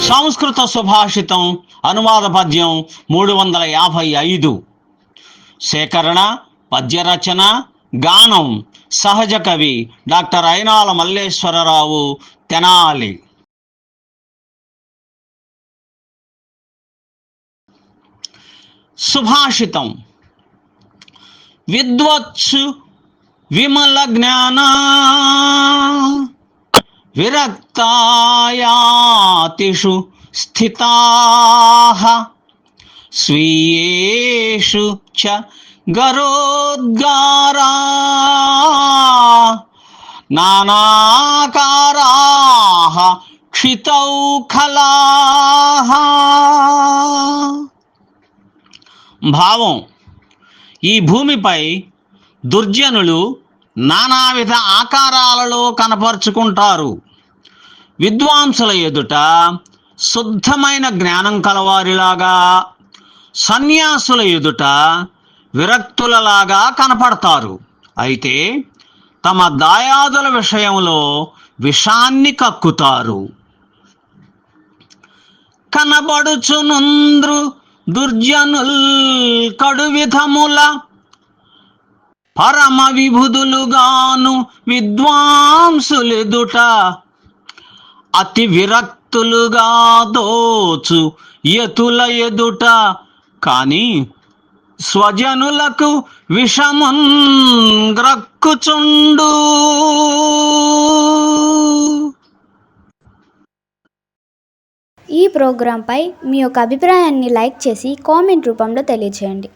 సంస్కృత సుభాషితం అనువాద పద్యం మూడు వందల యాభై ఐదు. సేకరణ పద్యరచన గానం సహజ కవి డాక్టర్ అయినాల మల్లేశ్వరరావు తెనాలి. సుభాషితం. విద్వత్సు విమల జ్ఞానా విరక్తాయాతిషు స్థితా స్వీయేషు చ గరోద్గారా నానాకారా క్షితౌ ఖలా భావం ఈ భూమిపై దుర్జనులు నానావిధ ఆకారాలలో కనపరుచుకుంటారు. విద్వాంసుల ఎదుట శుద్ధమైన జ్ఞానం కలవారిలాగా సన్యాసుల ఎదుట విరక్తులలాగా కనపడతారు. అయితే తమ దాయాదుల విషయంలో విషాన్ని కక్కుతారు. కనబడుచునుంద్రు దుర్జనుల్ కడు విధముల పరమ విభుదులుగాను విద్వాంసులెదుట అతి విరక్తులుగా దోచు యతుల ఎదుట. కానీ స్వజనులకు విషమున్ గ్రక్కుచుండు ఈ ప్రోగ్రాంపై మీ యొక్క అభిప్రాయాన్ని లైక్ చేసి కామెంట్ రూపంలో తెలియచేయండి.